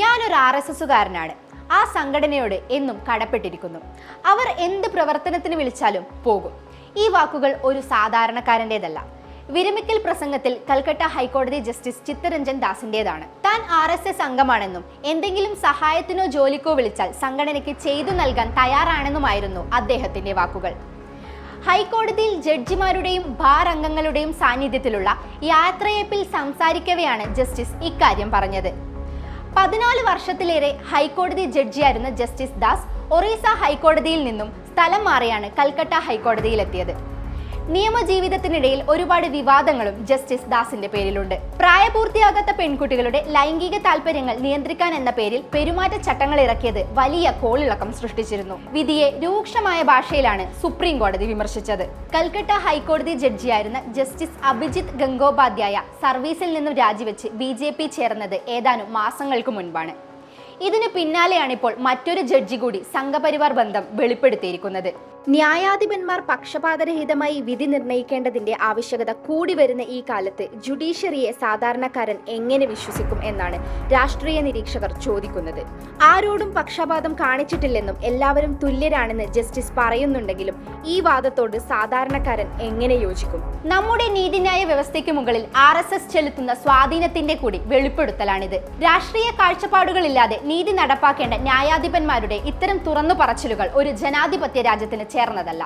ഞാനൊരു R S എസുകാരനാണ് ആ സംഘടനയോട് എന്നും കടപ്പെട്ടിരിക്കുന്നു. അവർ എന്ത് പ്രവർത്തനത്തിന് വിളിച്ചാലും പോകും. ഈ വാക്കുകൾ ഒരു സാധാരണക്കാരന്റെതല്ല വിരമിക്കൽ പ്രസംഗത്തിൽ കൽക്കട്ട ഹൈക്കോടതി ജസ്റ്റിസ് ചിത്തരഞ്ജൻ ദാസിന്റെതാണ് താൻ ആർ എസ് എസ് അംഗമാണെന്നും എന്തെങ്കിലും സഹായത്തിനോ ജോലിക്കോ വിളിച്ചാൽ സംഘടനയ്ക്ക് ചെയ്തു നൽകാൻ തയ്യാറാണെന്നുമായിരുന്നു അദ്ദേഹത്തിന്റെ വാക്കുകൾ. ഹൈക്കോടതിയിൽ ജഡ്ജിമാരുടെയും ബാർ അംഗങ്ങളുടെയും സാന്നിധ്യത്തിലുള്ള യാത്രയപ്പിൽ സംസാരിക്കവെയാണ് ജസ്റ്റിസ് ഇക്കാര്യം പറഞ്ഞത്. പതിനാല് വർഷത്തിലേറെ ഹൈക്കോടതി ജഡ്ജിയായിരുന്ന ജസ്റ്റിസ് ദാസ് ഒറീസ ഹൈക്കോടതിയിൽ നിന്നും സ്ഥലം മാറിയാണ് കൽക്കട്ട ഹൈക്കോടതിയിലെത്തിയത്. നിയമജീവിതത്തിനിടയിൽ ഒരുപാട് വിവാദങ്ങളും ജസ്റ്റിസ് ദാസിന്റെ പേരിലുണ്ട്. പ്രായപൂർത്തിയാകാത്ത പെൺകുട്ടികളുടെ ലൈംഗിക താല്പര്യങ്ങൾ നിയന്ത്രിക്കാൻ എന്ന പേരിൽ പെരുമാറ്റ ചട്ടങ്ങൾ ഇറക്കിയത് വലിയ കോളിളക്കം സൃഷ്ടിച്ചിരുന്നു. വിധിയെ രൂക്ഷമായ ഭാഷയിലാണ് സുപ്രീം കോടതി വിമർശിച്ചത്. കൽക്കട്ട ഹൈക്കോടതി ജഡ്ജിയായിരുന്ന ജസ്റ്റിസ് അഭിജിത് ഗംഗോപാധ്യായ സർവീസിൽ നിന്നും രാജിവെച്ച് ബി ജെ പി ചേർന്നത് ഏതാനും മാസങ്ങൾക്ക് മുൻപാണ്. ഇതിനു പിന്നാലെയാണ് ഇപ്പോൾ മറ്റൊരു ജഡ്ജി കൂടി സംഘപരിവാർ ബന്ധം വെളിപ്പെടുത്തിയിരിക്കുന്നത്. ന്യായാധിപന്മാർ പക്ഷപാതരഹിതമായി വിധി നിർണയിക്കേണ്ടതിന്റെ ആവശ്യകത കൂടി വരുന്ന ഈ കാലത്ത് ജുഡീഷ്യറിയെ സാധാരണക്കാരൻ എങ്ങനെ വിശ്വസിക്കും എന്നാണ് രാഷ്ട്രീയ നിരീക്ഷകർ ചോദിക്കുന്നത്. ആരോടും പക്ഷപാതം കാണിച്ചിട്ടില്ലെന്നും എല്ലാവരും തുല്യരാണെന്ന് ജസ്റ്റിസ് പറയുന്നുണ്ടെങ്കിലും ഈ വാദത്തോട് സാധാരണക്കാരൻ എങ്ങനെ യോജിക്കും? നമ്മുടെ നീതിന്യായ വ്യവസ്ഥയ്ക്ക് മുകളിൽ ആർ എസ് എസ് ചെലുത്തുന്ന സ്വാധീനത്തിന്റെ കൂടി വെളിപ്പെടുത്തലാണിത്. രാഷ്ട്രീയ കാഴ്ചപ്പാടുകളില്ലാതെ നീതി നടപ്പാക്കേണ്ട ന്യായാധിപന്മാരുടെ ഇത്തരം തുറന്നു പറച്ചിലുകൾ ഒരു ജനാധിപത്യ രാജ്യത്തിന് ചേർന്നതല്ല.